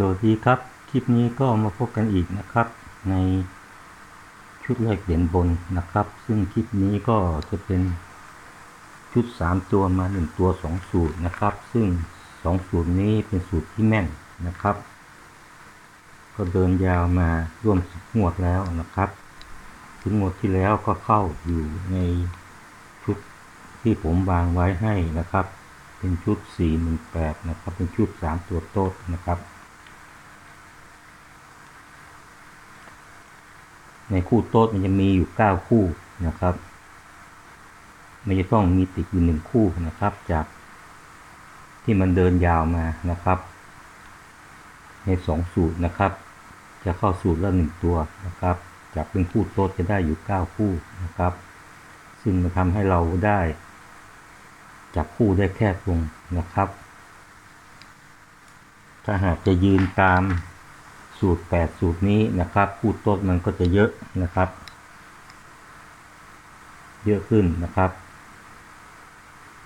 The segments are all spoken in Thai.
สวัสดีครับ คลิปนี้ก็มาพบกันอีกนะครับ ในชุดแรกเหรียญบนนะครับ ซึ่งคลิปนี้ก็จะเป็นชุด 3 ตัวมา 1 ตัว 2 สูตรนะครับ ซึ่ง 2 สูตรนี้เป็นสูตรที่แม่นนะครับ ก็เดินยาวมาร่วม10งวดแล้วนะครับถึงงวดที่แล้วก็เข้าอยู่ในชุดที่ผมวางไว้ให้นะครับ เป็นชุด 418 นะครับ เป็นชุด 3 ตัวโต๊ดนะครับ ในคู่โต๊ดมันจะมีอยู่ 9 คู่นะครับ มันจะต้องมีติดอยู่หนึ่งคู่นะครับ จากที่มันเดินยาวมานะครับ ในสองสูตรนะครับ จะเข้าสูตรละหนึ่งตัวนะครับ จากเป็นคู่โต๊ดจะได้อยู่ 9 คู่นะครับ ซึ่งมันทำให้เราได้จับคู่ได้แคบลงนะครับ ถ้าหากจะยืนตาม สูตร 8 สูตรนี้นะครับคู่โต๊ดมันก็จะเยอะนะครับ เยอะขึ้นนะครับ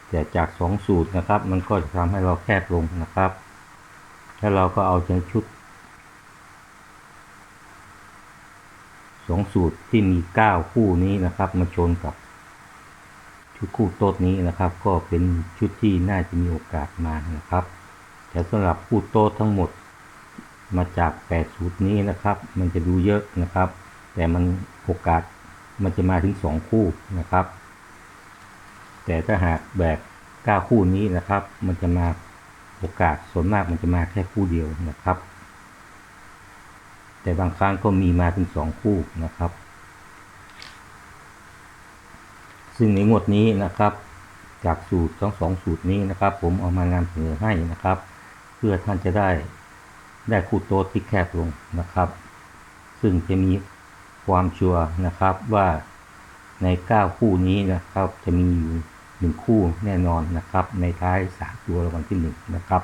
แต่จาก 2 สูตรนะครับ มันก็จะทำให้เราแคบลงนะครับแล้วเราก็เอาใจชุด 2 สูตรที่มี 9 คู่นี้นะครับ มาชนกับชุดคู่โต๊ดนี้นะครับ ก็เป็นชุดที่น่าจะมีโอกาสมานะครับแต่สำหรับคู่โต๊ดทั้งหมด มาจาก8สูตรนี้นะครับ มันจะดูเยอะนะครับ แต่มันโอกาสมันจะมาถึง 2 คู่นะครับ แต่ถ้าหากแบก9คู่นี้นะครับ มันจะมาโอกาสส่วนมากมันจะมาแค่คู่เดียวนะครับ แต่บางครั้งก็มีมาถึง 2 คู่นะครับ ซึ่งในงวดนี้นะครับจากสูตรทั้งสองสูตรนี้นะครับ ผมเอามานำเสนอให้นะครับ เพื่อท่านจะได้ ได้คู่โต๊ดที่แคบลงนะครับ ซึ่งจะมีความชัวร์นะครับว่าใน 9 คู่นี้นะครับจะมีอยู่หนึ่งคู่แน่นอนนะครับ ในท้ายสามตัวรางวัลที่หนึ่งนะครับ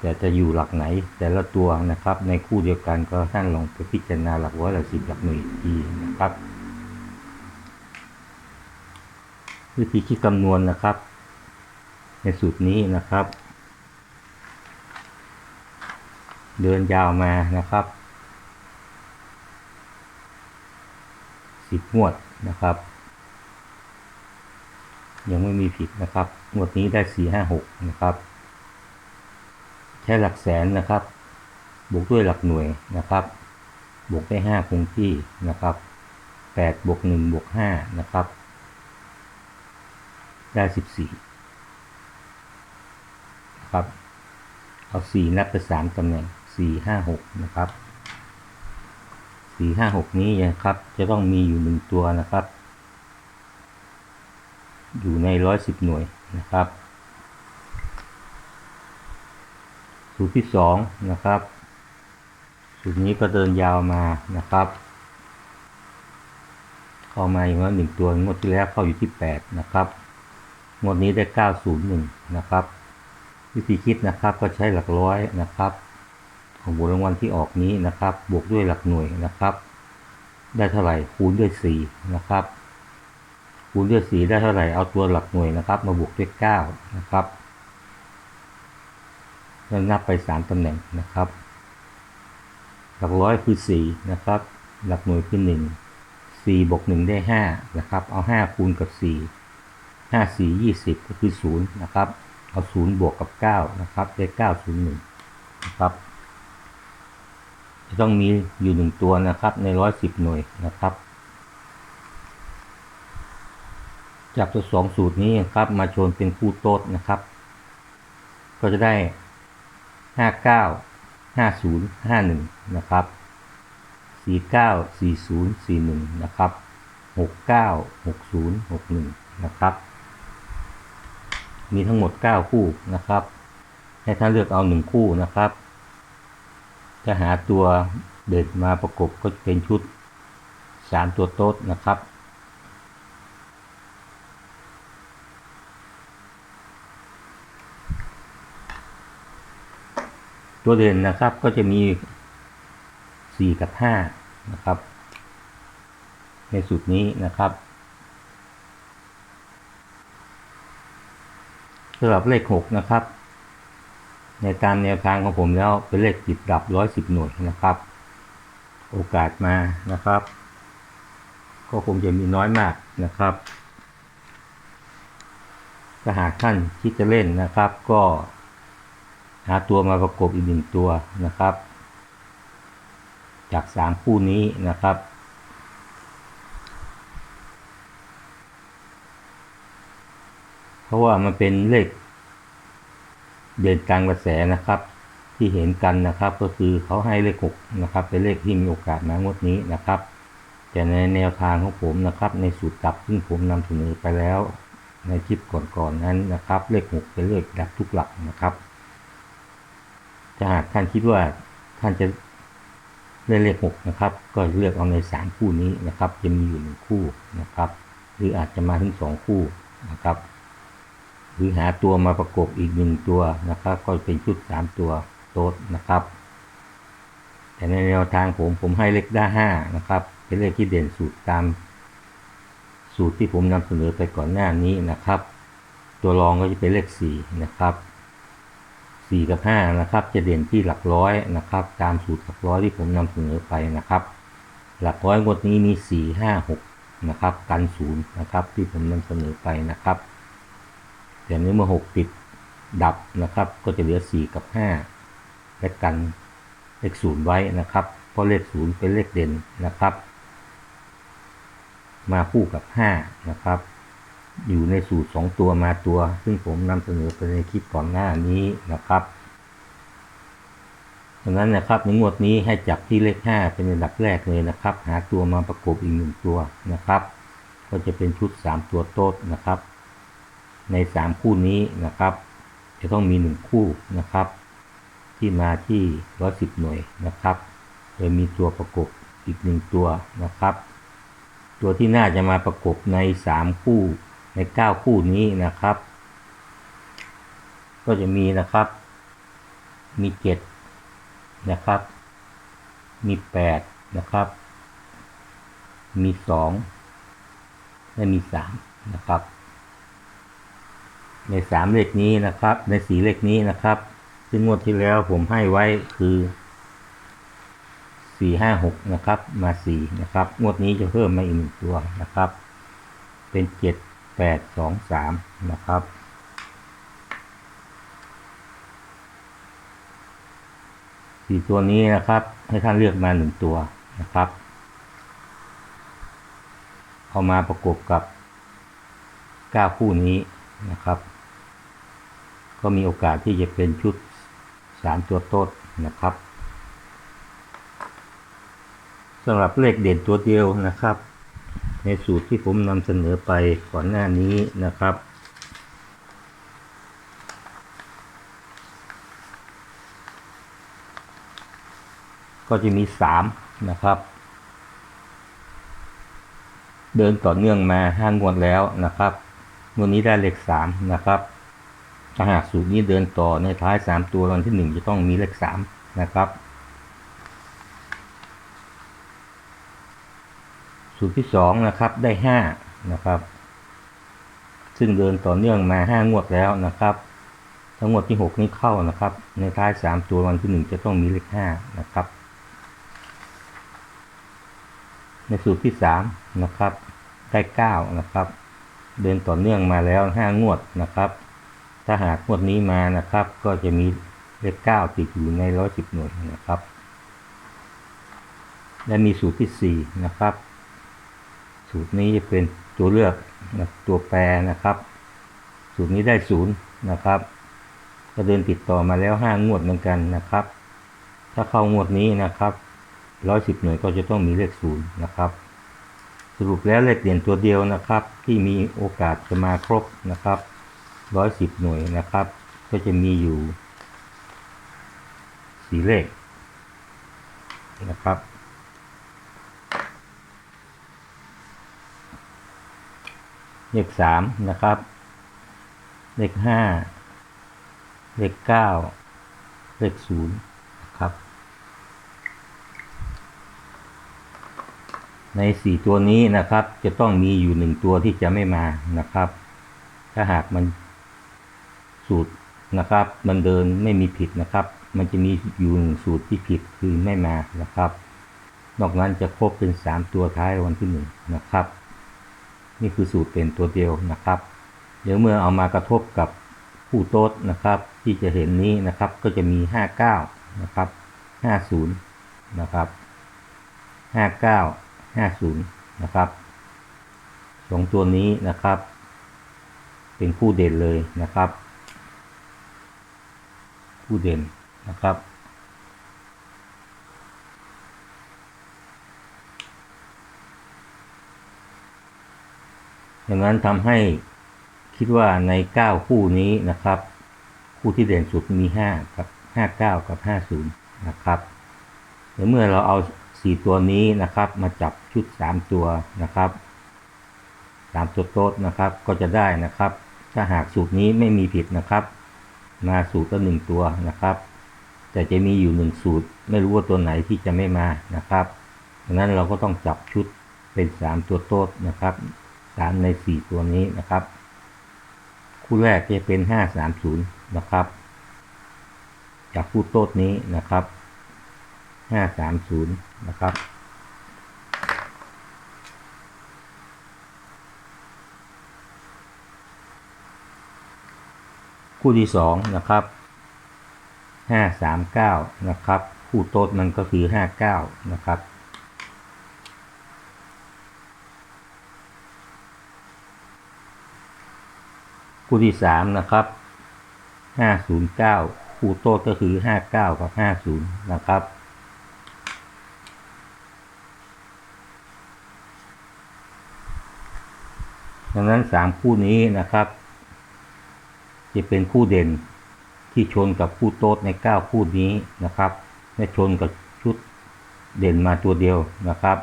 แต่จะอยู่หลักไหนแต่ละตัวนะครับ ในคู่เดียวกันก็ท่านลองไปพิจารณาหลักร้อยหลักสิบหลักหน่วยอีกทีนะครับ วิธีคิดคำนวณนะครับ ในสูตรนี้นะครับ เดินยาวมานะครับสิบงวดนะครับ ยังไม่มีผิดนะครับ งวดนี้ได้สี่ห้าหกนะครับใช้หลักแสนนะครับ บวกด้วยหลักหน่วยนะครับ บวกได้ห้าคงที่นะครับแปดบวกหนึ่งบวกห้านะครับ ได้สิบสี่ครับ เอาสี่นับไปสามตำแหน่ง สี่ห้าหกนะครับสี่ห้าหกนี้นะครับ จะต้องมีอยู่หนึ่งตัวนะครับ อยู่ในร้อยสิบหน่วยนะครับ สูตรที่สองนะครับ สูตรนี้ก็เดินยาวมานะครับเข้ามาอย่างน้อยหนึ่งตัวงวดที่แล้วเข้าอยู่ที่แปดนะครับงวดนี้ได้เก้าศูนย์หนึ่งนะครับ วิธีคิดนะครับก็ใช้หลักร้อยนะครับ ของบนรางวัลที่ออกนี้นะครับ บวกด้วยหลักหน่วยนะครับ ได้เท่าไหร่คูณด้วยสี่นะครับ คูณด้วยสี่ได้เท่าไหร่เอาตัวหลักหน่วยนะครับ มาบวกด้วยเก้านะครับแล้วนับไปสามตำแหน่งนะครับ หลักร้อยคือสี่นะครับ หลักหน่วยคือหนึ่งสี่บวกหนึ่งได้ห้านะครับ เอาห้าคูณกับสี่ห้าสี่ยี่สิบก็คือศูนย์นะครับ เอาศูนย์บวกกับเก้านะครับ ได้เก้าศูนย์หนึ่งนะครับ จะต้องมีอยู่หนึ่งตัวนะครับในร้อยสิบหน่วยนะครับ จากตัวสองสูตรนี้ครับมาชนเป็นคู่โต๊ดนะครับ ก็จะได้ห้าเก้าห้าศูนย์ห้าหนึ่งนะครับสี่เก้าสี่ศูนย์สี่หนึ่งนะครับหกเก้าหกศูนย์หกหนึ่งนะครับ มีทั้งหมด9คู่นะครับ ให้ท่านเลือกเอา1คู่นะครับ จะหาตัวเด็ดมาประกบก็เป็นชุด 3 ตัวโต๊ดนะครับ ตัวเด่นนะครับก็จะมี 4 กับ 5 นะครับ ในสูตรนี้นะครับสำหรับเลขหกนะครับ ในตามแนวทางของผมแล้วเป็นเลขติดดับร้อยสิบหน่วยนะครับ โอกาสมานะครับ ก็คงจะมีน้อยมากนะครับถ้าหากท่านคิดจะเล่นนะครับ ก็หาตัวมาประกบอีกหนึ่งตัวนะครับ จากสามคู่นี้นะครับเพราะว่ามันเป็นเลข เดินกลางกระแสนะครับ ที่เห็นกันนะครับ ก็คือเขาให้เลขหกนะครับ เป็นเลขที่มีโอกาสมางวดนี้นะครับ แต่ในแนวทางของผมนะครับ ในสูตรดับซึ่งผมนำเสนอไปแล้วในคลิปก่อนๆนนั้นนะครับ เลขหกเป็นเลขดับทุกหลักนะครับถ้าหากท่านคิดว่าท่านจะเล่นเลขหกนะครับ ก็เลือกเอาในสามคู่นี้นะครับ จะมีอยู่หนึ่งคู่นะครับ หรืออาจจะมาถึงสองคู่นะครับ หรือหาตัวมาประกบอีกหนึ่งตัวนะครับ ก็เป็นชุดสามตัวโต๊ดนะครับ แต่ในแนวทางผมผมให้เลขด้าห้านะครับ เป็นเลขที่เด่นสูตรตาม สูตรที่ผมนำเสนอไปก่อนหน้านี้นะครับ ตัวรองก็จะเป็นเลขสี่นะครับสี่กับห้านะครับ จะเด่นที่หลักร้อยนะครับ ตามสูตรหลักร้อยที่ผมนำเสนอไปนะครับ หลักร้อยงวดนี้มีสี่ห้าหกนะครับ กันศูนย์นะครับ ที่ผมนำเสนอไปนะครับ แต่เนื้เมื่อหกติดดับนะครับ ก็จะเหลือสี่กับห้าและกันเลขศูนย์ไว้นะครับ เพราะเลขศูนย์เป็นเลขเด่นนะครับ มาคู่กับห้านะครับ อยู่ในสูตรสองตัวมาตัว ซึ่งผมนำเสนอไปในคลิปก่อนหน้านี้นะครับดังนั้นนะครับในงวดนี้ให้จับที่เลขห้าเป็นอันดับแรกเลยนะครับ หาตัวมาประกบอีกหนึ่งตัวนะครับ ก็จะเป็นชุดสามตัวโต๊ดนะครับ ในสามคู่นี้นะครับ จะต้องมีหนึ่งคู่นะครับ ที่มาที่ร้อยสิบหน่วยนะครับโดยมีตัวประกบอีกหนึ่งตัวนะครับ ตัวที่น่าจะมาประกบในสามคู่ในเก้าคู่นี้นะครับ ก็จะมีนะครับ มีเจ็ดนะครับ มีแปดนะครับ มีสองและมีสามนะครับ ในสามเลขนี้นะครับ ในสีเลขนี้นะครับ ซึ่งงวดที่แล้วผมให้ไว้คือสี่ห้าหกนะครับ มาสี่นะครับ งวดนี้จะเพิ่มมาอีกหนึ่งตัวนะครับ เป็นเจ็ดแปดสองสามนะครับสี่ตัวนี้นะครับ ให้ท่านเลือกมาหนึ่งตัวนะครับเอามาประกบกับเก้าคู่นี้นะครับ ก็มีโอกาสที่จะเป็นชุดสามตัวโต๊ดนะครับสำหรับเลขเด่นตัวเดียวนะครับ ในสูตรที่ผมนำเสนอไปก่อนหน้านี้นะครับ ก็จะมีสามนะครับ เดินต่อเนื่องมาห้างวดแล้วนะครับงวดนี้ได้เลขสามนะครับ ถ้าหากสูตรนี้เดินต่อในท้ายสามตัววันที่หนึ่งจะต้องมีเลขสามนะครับ สูตรที่สองนะครับได้ห้านะครับ ซึ่งเดินต่อเนื่องมาห้างวดแล้วนะครับทั้งหมดที่หกนี้เข้านะครับ ในท้ายสามตัววันที่หนึ่งจะต้องมีเลขห้านะครับ ในสูตรที่สามนะครับ ได้เก้านะครับ เดินต่อเนื่องมาแล้วห้างวดนะครับ ถ้าหากงวดนี้มานะครับ ก็จะมีเลขเก้าติดอยู่ในร้อยสิบหน่วยนะครับ และมีสูตรที่สี่นะครับ สูตรนี้จะเป็นตัวเลือกนะตัวแปรนะครับ สูตรนี้ได้ศูนย์นะครับก็เดินติดต่อมาแล้วห้างวดเหมือนกันนะครับ ถ้าเข้างวดนี้นะครับร้อยสิบหน่วยก็จะต้องมีเลขศูนย์นะครับ สรุปแล้วเลขเด่นตัวเดียวนะครับ ที่มีโอกาสจะมาครบนะครับ ร้อยสิบหน่วยนะครับ ก็จะมีอยู่สีเลขนะครับ เลขสามนะครับ เลขห้าเลขเก้าเลขศูนย์นะครับ ในสี่ตัวนี้นะครับ จะต้องมีอยู่หนึ่งตัวที่จะไม่มานะครับ ถ้าหากมัน สูตรนะครับ มันเดินไม่มีผิดนะครับ มันจะมีอยู่หนึ่งสูตรที่ผิดคือไม่มานะครับ นอกนั้นจะครบเป็นสามตัวท้ายวันที่หนึ่งนะครับ นี่คือสูตรเป็นตัวเดียวนะครับ เดี๋ยวเมื่อเอามากระทบกับผู้โต๊ดนะครับ ที่จะเห็นนี้นะครับก็จะมี 59 นะครับ 50 นะครับ 59 50 นะครับสองตัวนี้นะครับ เป็นคู่เด่นเลยนะครับ คู่เด่นนะครับ อย่างนั้นทำให้คิดว่าใน 9 คู่นี้นะครับ คู่ที่เด่นสุดมี 5 กับ 59 กับ 50 นะครับเดี๋ยวเมื่อเราเอา 4 ตัวนี้นะครับ มาจับชุด 3 ตัวนะครับ3ตัวโต๊ดนะครับก็จะได้นะครับ ถ้าหากสูตรนี้ไม่มีผิดนะครับ มาสูตรก็1ตัวนะครับ แต่จะมีอยู่1สูตร ไม่รู้ว่าตัวไหนที่จะไม่มานะครับดังนั้นเราก็ต้องจับชุดเป็น3ตัวโต๊ดนะครับสามในสี่ตัวนี้นะครับ คู่แรกจะเป็นห้าสามศูนย์นะครับ จากคู่โต๊ดนี้นะครับห้าสามศูนย์นะครับ คู่ที่สองนะครับห้าสามเก้านะครับคู่โต๊ดมันก็คือห้าเก้านะครับคู่ที่สามนะครับห้าศูนย์เก้าคู่โต๊ดก็คือห้าเก้ากับห้าศูนย์นะครับ ดังนั้นสามคู่นี้นะครับ จะเป็นคู่เด่นที่ชนกับคู่โต๊ดในเก้าคู่นี้นะครับและชนกับชุดเด่นมาตัวเดียวนะครับ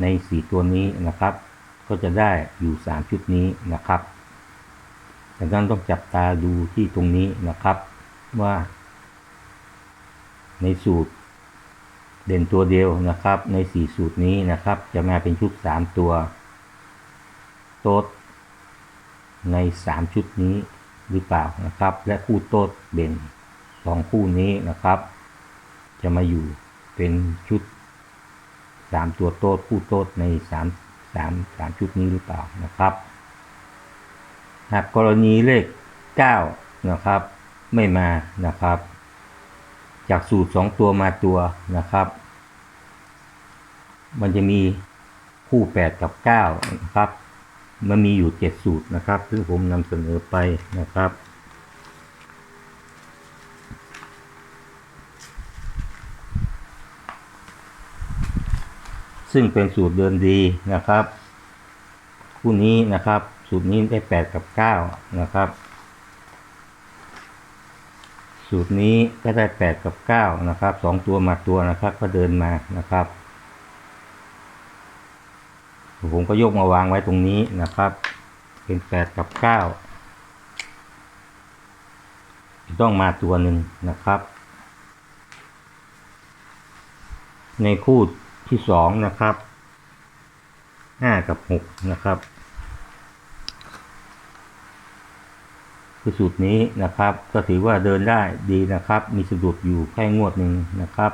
ในสี่ตัวนี้นะครับ ก็จะได้อยู่สามชุดนี้นะครับดังนั้นต้องจับตาดูที่ตรงนี้นะครับว่า ในสูตรเด่นตัวเดียวนะครับ ในสี่สูตรนี้นะครับ จะมาเป็นชุดสามตัว โต๊ด ในสามชุดนี้หรือเปล่านะครับ และคู่โต๊ดเด่นสองคู่นี้นะครับ จะมาอยู่เป็นชุดสามตัวโต๊ดคู่โต๊ดในสามสามสามชุดนี้หรือเปล่านะครับ หากกรณีเลข 9 นะครับ ไม่มานะครับ จากสูตร 2 ตัวมาตัวนะครับ มันจะมีคู่ 8 กับ 9 นะครับ มันมีอยู่7สูตรนะครับ ซึ่งผมนำเสนอไปนะครับ ซึ่งเป็นสูตรเดินดีนะครับ คู่นี้นะครับ สูตรนี้ได้แปดกับเก้านะครับ สูตรนี้ก็ได้แปดกับเก้านะครับสองตัวมาตัวนะครับ ก็เดินมานะครับ ผมก็ยกมาวางไว้ตรงนี้นะครับ เป็นแปดกับเก้าต้องมาตัวหนึ่งนะครับ ในคู่ที่สองนะครับห้ากับหกนะครับคือสูตรนี้นะครับ ก็ถือว่าเดินได้ดีนะครับ มีสะดุดอยู่แค่งวดหนึ่งนะครับ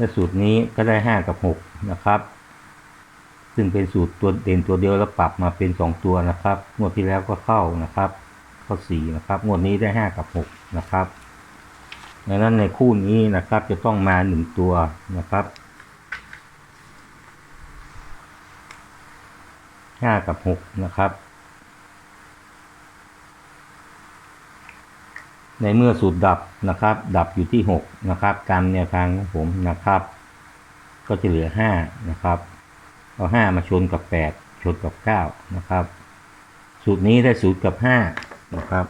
และสูตรนี้ก็ได้ห้ากับหกนะครับ ซึ่งเป็นสูตรตัวเด่นตัวเดียวแล้วปรับมาเป็นสองตัวนะครับ งวดที่แล้วก็เข้านะครับ เข้าสีนะครับ งวดนี้ได้ห้ากับหกนะครับดังนั้นในคู่นี้นะครับจะต้องมาหนึ่งตัวนะครับห้ากับหกนะครับ ในเมื่อสูตรดับนะครับ ดับอยู่ที่หกนะครับ ตามแนวทางของผมนะครับ ก็จะเหลือห้านะครับ เอาห้ามาชนกับแปดชนกับเก้านะครับ สูตรนี้ได้สูตรกับห้านะครับ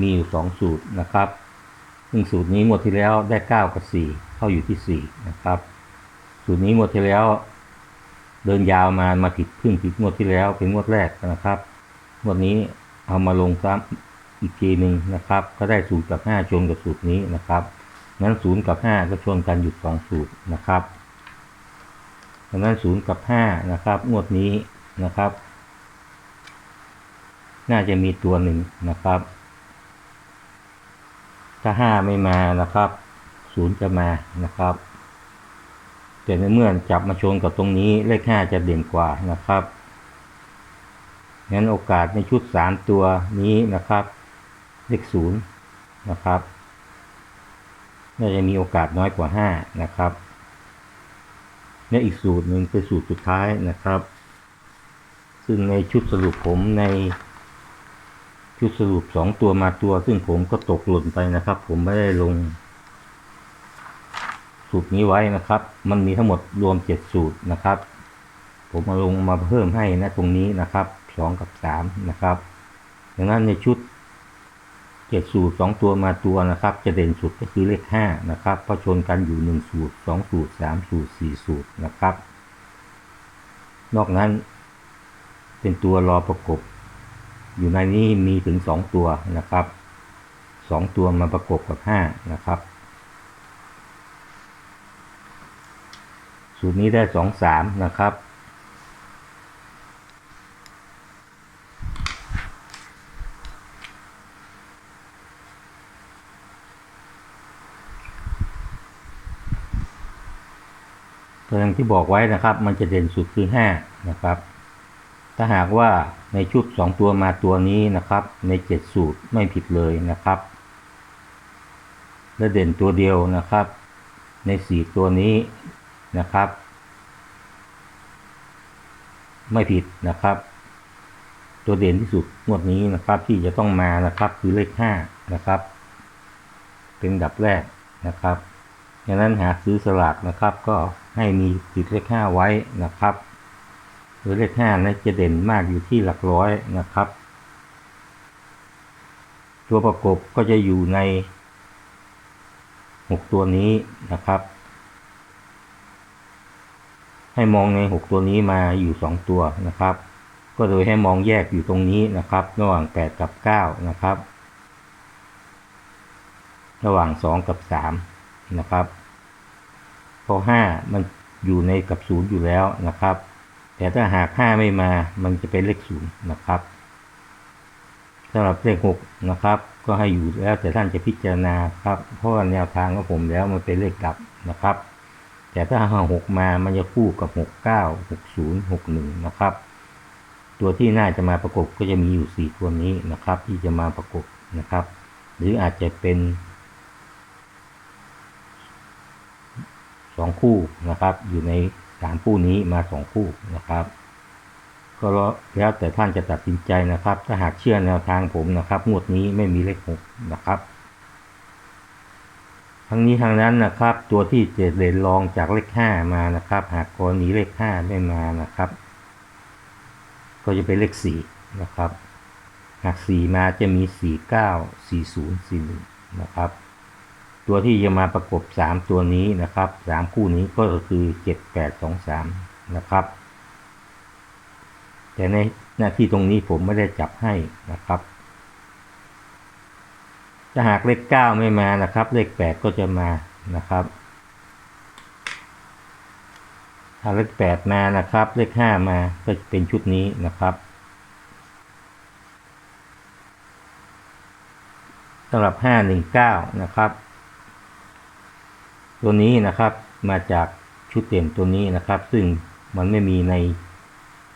มีอยู่สองสูตรนะครับซึ่งสูตรนี้หมดที่แล้วได้เก้ากับสี่เข้าอยู่ที่สี่นะครับ สูตรนี้หมดที่แล้ว เดินยาวมามาผิดพิ่งผิดงวดที่แล้วเป็นงวดแรกนะครับงวดนี้เอามาลงซ้ำ อีกทีหนึ่งนะครับ ก็ได้ศูนย์กับห้าชนกับสูตรนี้นะครับงั้นศูนย์กับห้าก็ชนกันอยู่สองสูตรนะครับดังนั้นศูนย์กับห้านะครับ งวดนี้นะครับ น่าจะมีตัวหนึ่งนะครับ ถ้าห้าไม่มานะครับศูนย์จะมานะครับแต่ในเมื่อจับมาชนกับตรงนี้เลขห้าจะเด่นกว่านะครับงั้นโอกาสในชุดสามตัวนี้นะครับ เลขศูนย์นะครับ น่าจะมีโอกาสน้อยกว่าห้านะครับและอีกสูตรหนึ่งเป็นสูตรสุดท้ายนะครับ ซึ่งในชุดสรุปผมในชุดสรุปสองตัวมาตัว ซึ่งผมก็ตกหล่นไปนะครับ ผมไม่ได้ลง สูตรนี้ไว้นะครับ มันมีทั้งหมดรวมเจ็ดสูตรนะครับ ผมมาลงมาเพิ่มให้นะตรงนี้นะครับสองกับสามนะครับดังนั้นในชุด เจ็ดสูตรสองตัวมาตัวนะครับ จะเด่นสุดก็คือเลขห้านะครับเพราะชนกันอยู่หนึ่งสูตรสองสูตรสามสูตรสี่สูตรนะครับ นอกนั้น เป็นตัวรอประกบ อยู่ในนี้มีถึงสองตัวนะครับสองตัวมาประกบกับห้านะครับ สูตรนี้ได้สองสามนะครับ อย่างที่บอกไว้นะครับ มันจะเด่นสุดคือห้านะครับ ถ้าหากว่าในชุดสองตัวมาตัวนี้นะครับ ในเจ็ดสูตรไม่ผิดเลยนะครับ และเด่นตัวเดียวนะครับ ในสี่ตัวนี้นะครับ ไม่ผิดนะครับ ตัวเด่นที่สุดงวดนี้นะครับที่จะต้องมานะครับคือเลขห้านะครับ เป็นดับแรกนะครับ ดังนั้นหาซื้อสลากนะครับก็ให้มีติดเลขห้าไว้นะครับโดยเลขห้านะจะเด่นมากอยู่ที่หลักร้อยนะครับ ตัวประกบก็จะอยู่ในหกตัวนี้นะครับ ให้มองในหกตัวนี้มาอยู่สองตัวนะครับ ก็โดยให้มองแยกอยู่ตรงนี้นะครับระหว่างแปดกับเก้านะครับ ระหว่างสองกับสาม นะครับพราะห้ามันอยู่ในกับศูนย์อยู่แล้วนะครับ แต่ถ้าหากห้าไม่มามันจะเป็นเลขศูนย์นะครับสำหรับเลขหกนะครับ ก็ให้อยู่แล้วแต่ท่านจะพิจารณาครับ เพราะว่าแนวทางของผมแล้วมันเป็นเลขดับนะครับ แต่ถ้าหาหกมามันจะคู่กับหกเก้าหกศูนย์หกหนึ่งนะครับ ตัวที่น่าจะมาประกบก็จะมีอยู่สี่ตัวนี้นะครับ ที่จะมาประกบนะครับ หรืออาจจะเป็น สองคู่นะครับ อยู่ในสามคู่นี้มาสองคู่นะครับ ก็แล้วแต่ท่านจะตัดสินใจนะครับ ถ้าหากเชื่อแนวทางผมนะครับงวดนี้ไม่มีเลขหกนะครับ ทั้งนี้ทางนั้นนะครับ ตัวที่จะเด่นรองจากเลขห้ามานะครับ หากกรณีเลขห้าไม่มานะครับ ก็จะเป็นเลขสี่นะครับ หากสี่มาจะมีสี่เก้าสี่ศูนย์สี่หนึ่งนะครับ ตัวที่จะมาประกบสามตัวนี้นะครับสามคู่นี้ก็คือเจ็ดแปดสองสามนะครับ แต่ในหน้าที่ตรงนี้ผมไม่ได้จับให้นะครับถ้าหากเลขเก้าไม่มานะครับ เลขแปดก็จะมานะครับถ้าเลขแปดมานะครับ เลขห้ามาก็เป็นชุดนี้นะครับสำหรับห้าหนึ่งเก้านะครับ ตัวนี้นะครับมาจากชุดเด่นตัวนี้นะครับ ซึ่งมันไม่มีใน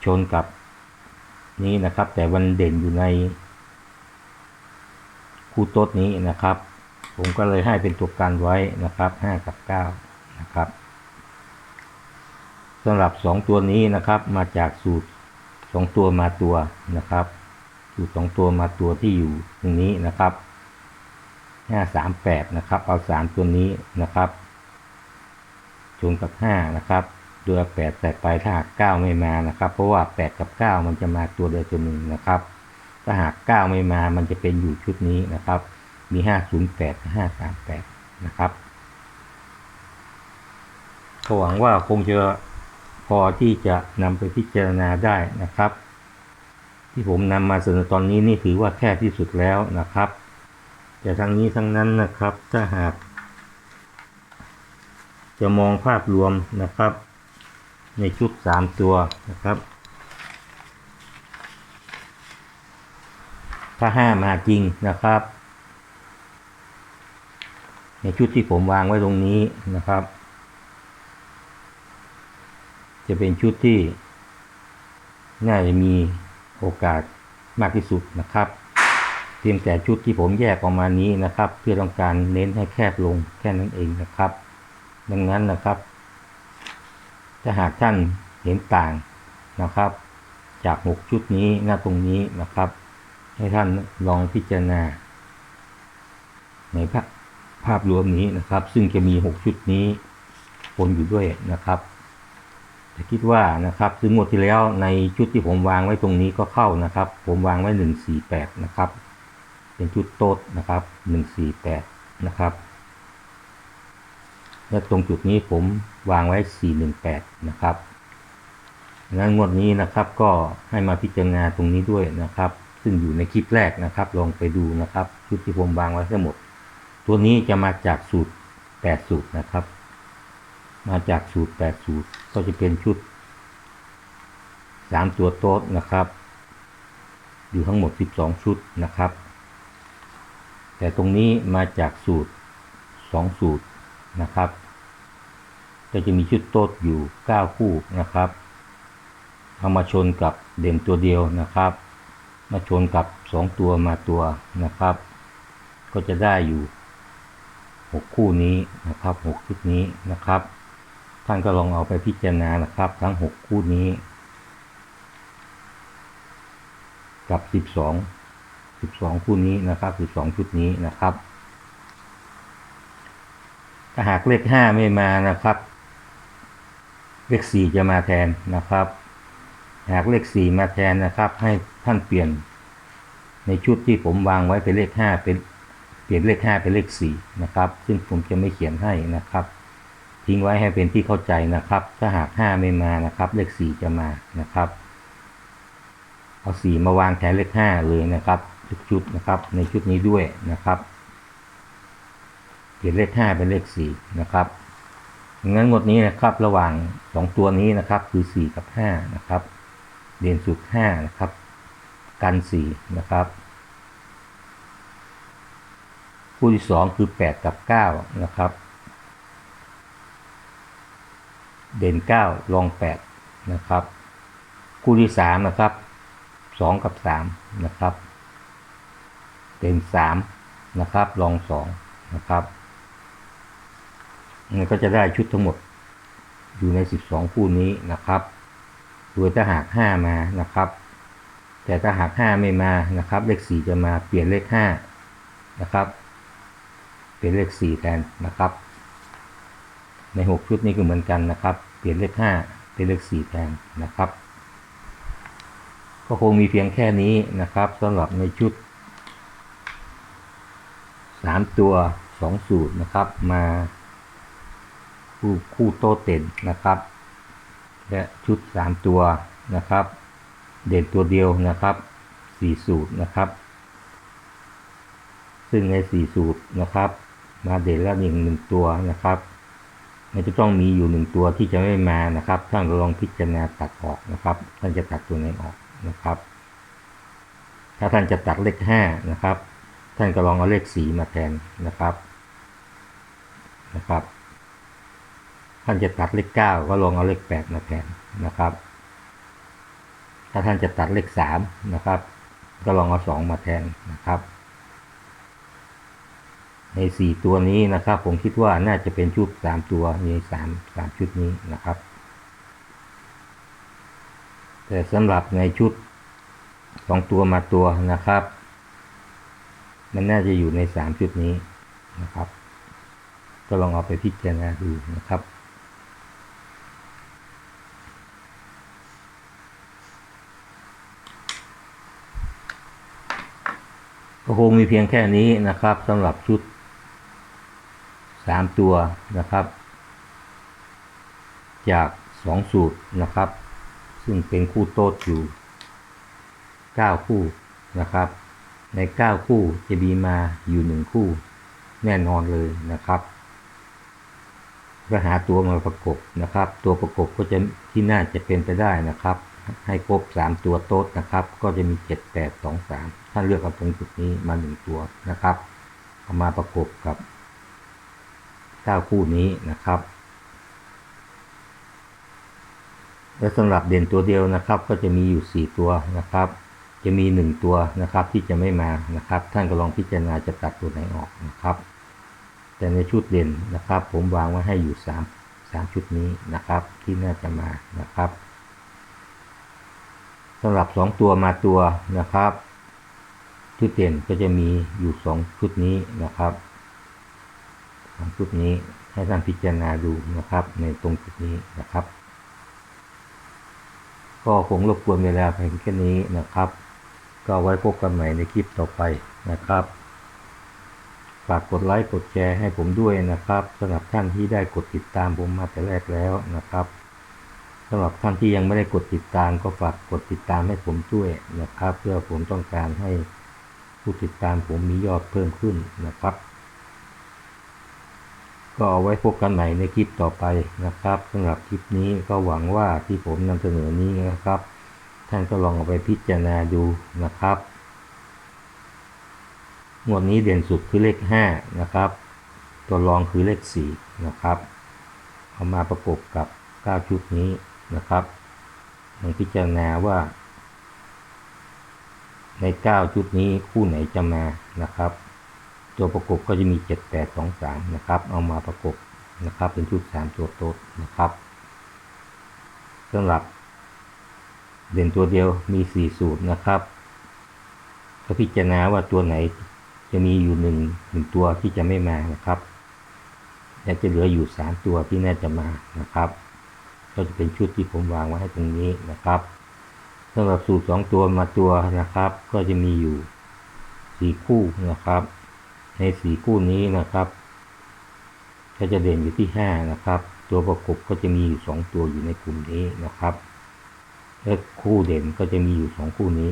ชนกับนี้นะครับ แต่วันเด่นอยู่ในคู่โต๊ดนี้นะครับ ผมก็เลยให้เป็นตัวกันไว้นะครับห้ากับเก้านะครับสำหรับสองตัวนี้นะครับมาจากสูตรสองตัวมาตัวนะครับสูตรสองตัวมาตัวที่อยู่ตรงนี้นะครับห้าสามแปดนะครับ เอาสามตัวนี้นะครับ ชนกับห้านะครับโดยแปดใส่ไปถ้าหากเก้าไม่มานะครับ เพราะว่าแปดกับเก้ามันจะมาตัวใดตัวหนึ่งนะครับ ถ้าหากเก้าไม่มามันจะเป็นอยู่ชุดนี้นะครับ มีห้าศูนย์แปดห้าสามแปดนะครับก็หวังว่าคงจะพอที่จะนำไปพิจารณาได้นะครับ ที่ผมนำมาเสนอตอนนี้นี่ถือว่าแค่ที่สุดแล้วนะครับ แต่ทั้งนี้ทั้งนั้นนะครับ ถ้าหาก จะมองภาพรวมนะครับ ในชุด 3 ตัวนะครับ ถ้า 5 มาจริงนะครับ ในชุดที่ผมวางไว้ตรงนี้นะครับ จะเป็นชุดที่น่าจะมีโอกาสมากที่สุดนะครับเพียงแต่ชุดที่ผมแยกออกมานี้นะครับ เพื่อต้องการเน้นให้แคบลงแค่นั้นเองนะครับ ดังนั้นนะครับถ้าหากท่านเห็นต่างนะครับ จากหกชุดนี้หน้าตรงนี้นะครับ ให้ท่านลองพิจารณา ในภาพภาพรวมนี้นะครับ ซึ่งจะมีหกชุดนี้ปนอยู่ด้วยนะครับแต่คิดว่านะครับซึ่งงวดที่แล้วในชุดที่ผมวางไว้ตรงนี้ก็เข้านะครับ ผมวางไว้หนึ่งสี่แปดนะครับ เป็นชุดโต๊ดนะครับหนึ่งสี่แปดนะครับ และตรงจุดนี้ผมวางไว้สี่หนึ่งแปดนะครับงั้นงวดนี้นะครับก็ให้มาพิจารณาตรงนี้ด้วยนะครับ ซึ่งอยู่ในคลิปแรกนะครับ ลองไปดูนะครับชุดที่ผมวางไว้ทั้งหมด ตัวนี้จะมาจากสูตรแปดสูตรนะครับ มาจากสูตรแปดสูตรก็จะเป็นชุดสามตัวโต๊ดนะครับ อยู่ทั้งหมดสิบสองชุดนะครับ แต่ตรงนี้มาจากสูตรสองสูตร นะครับ ก็จะมีชุดโต๊ดอยู่เก้าคู่นะครับเอามาชนกับเด่นตัวเดียวนะครับ มาชนกับสองตัวมาตัวนะครับ ก็จะได้อยู่หกคู่นี้นะครับหกชุดนี้นะครับ ท่านก็ลองเอาไปพิจารณานะครับ ทั้งหกคู่นี้ กับสิบสองสิบสองคู่นี้นะครับสิบสองชุดนี้นะครับ ถ้าหากเลขห้าไม่มานะครับ เลขสี่จะมาแทนนะครับ หากเลขสี่มาแทนนะครับ ให้ท่านเปลี่ยน ในชุดที่ผมวางไว้เป็นเลขห้าเป็นเปลี่ยนเลขห้าเป็นเลขสี่นะครับ ซึ่งผมจะไม่เขียนให้นะครับ ทิ้งไว้ให้เป็นที่เข้าใจนะครับ ถ้าหากห้าไม่มานะครับ เลขสี่จะมานะครับเอาสี่มาวางแทนเลขห้าเลยนะครับทุกชุดนะครับ ในชุดนี้ด้วยนะครับ ลี่ยนเลขห้าเป็นเลขสี่นะครับงั้นงวดนี้นะครับระหว่างสองตัวนี้นะครับคือสี่กับห้านะครับ เด่นสุดห้านะครับ กันสี่นะครับคู่ที่สองคือแปดกับเก้านะครับ เด่นเก้ารองแปดนะครับ คู่ที่สามนะครับสองกับสามนะครับ เด่นสามนะครับรองสองนะครับ ก็จะได้ชุดทั้งหมดอยู่ในสิบสองคู่นี้นะครับ โดยถ้าหากห้ามานะครับ แต่ถ้าหากห้าไม่มานะครับ เลขสี่จะมาเปลี่ยนเลขห้านะครับ เปลี่ยนเลขสี่แทนนะครับ ในหกชุดนี้ก็เหมือนกันนะครับ เปลี่ยนเลขห้าเป็นเลขสี่แทนนะครับ ก็คงมีเพียงแค่นี้นะครับสำหรับในชุดสามตัวสองสูตรนะครับมา คู่คู่โตเต็นนะครับ และชุดสามตัวนะครับ เด่นตัวเดียวนะครับสี่สูตรนะครับ ซึ่งในสี่สูตรนะครับ มาเด่นแล้วหนึ่งหนึ่งตัวนะครับมันจะต้องมีอยู่หนึ่งตัวที่จะไม่มานะครับ ท่านลองพิจารณาตัดออกนะครับ ท่านจะตัดตัวไหนออกนะครับ ถ้าท่านจะตัดเลขห้านะครับ ท่านก็ลองเอาเลขสีมาแทนนะครับนะครับ ท่านจะตัดเลขเก้าก็ลองเอาเลขแปดมาแทนนะครับ ถ้าท่านจะตัดเลขสามนะครับ ก็ลองเอาสองมาแทนนะครับ ในสี่ตัวนี้นะครับ ผมคิดว่าน่าจะเป็นชุดสามตัวมีสามสามชุดนี้นะครับ แต่สำหรับในชุดสองตัวมาตัวนะครับ มันน่าจะอยู่ในสามชุดนี้นะครับ ก็ลองเอาไปพิจารณาดูนะครับ ก็คงมีเพียงแค่นี้นะครับสำหรับชุดสามตัวนะครับ จากสองสูตรนะครับ ซึ่งเป็นคู่โต๊ดอยู่เก้าคู่นะครับ ในเก้าคู่จะมีมาอยู่หนึ่งคู่แน่นอนเลยนะครับก็หาตัวมาประกบนะครับ ตัวประกบก็จะที่น่าจะเป็นไปได้นะครับ ให้ครบสามตัวโต๊ดนะครับ ก็จะมีเจ็ดแปดสองสามท่านเลือกเอาตรงจุดนี้มาหนึ่งตัวนะครับเอามาประกบกับเก้าคู่นี้นะครับ และสำหรับเด่นตัวเดียวนะครับ ก็จะมีอยู่4ตัวนะครับ จะมี1ตัวนะครับที่จะไม่มานะครับ ท่านก็ลองพิจารณาจะตัดตัวไหนออกนะครับ แต่ในชุดเด่นนะครับ ผมวางไว้ให้อยู่3 3ชุดนี้นะครับ ที่น่าจะมานะครับ สำหรับ2ตัวมาตัวนะครับ ชุดเด่นก็จะมีอยู่2ชุดนี้นะครับสองชุดนี้ให้ท่านพิจารณาดูนะครับ ในตรงจุดนี้นะครับ ก็คงรบกวนเวลาเพียงแค่นี้นะครับ ก็ไว้พบกันใหม่ในคลิปต่อไปนะครับฝากกดไลค์กดแชร์ให้ผมด้วยนะครับสำหรับท่านที่ได้กดติดตามผมมาแต่แรกแล้วนะครับ สำหรับท่านที่ยังไม่ได้กดติดตามก็ฝากกดติดตามให้ผมด้วยนะครับ เพื่อผมต้องการให้ผู้ติดตามผมมียอดเพิ่มขึ้นนะครับ ก็เอาไว้พบกันใหม่ในคลิปต่อไปนะครับสำหรับคลิปนี้ก็หวังว่าที่ผมนำเสนอนี้นะครับ ท่านก็ลองเอาไปพิจารณาดูนะครับงวดนี้เด่นสุดคือเลข 5 นะครับ ตัวรองคือเลข 4 นะครับ เอามาประกบกับ 9 ชุดนี้ นะครับลองพิจารณาว่า ใน 9 ชุดนี้คู่ไหนจะมานะครับ ตัวประกบก็จะมี 7 8 2 3 นะครับ เอามาประกบนะครับ เป็นชุด 3 ตัวโต๊ดนะครับสำหรับ เด่นตัวเดียวมี 4 สูตรนะครับ ก็พิจารณาว่าตัวไหนจะมีอยู่หนึ่งหนึ่งตัวที่จะไม่มานะครับ และจะเหลืออยู่3ตัวที่น่าจะมานะครับ ก็จะเป็นชุดที่ผมวางไว้ให้ตรงนี้นะครับสำหรับสูตร2ตัวมาตัวนะครับ ก็จะมีอยู่4คู่นะครับ ในสี่คู่นี้นะครับก็จะเด่นอยู่ที่ห้านะครับ ตัวประกบก็จะมีอยู่สองตัวอยู่ในกลุ่มนี้นะครับและคู่เด่นก็จะมีอยู่สองคู่นี้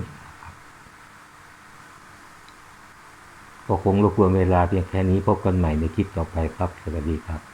ก็คงรบกวนเวลาเพียงแค่นี้พบกันใหม่ในคลิปต่อไปครับ สวัสดีครับ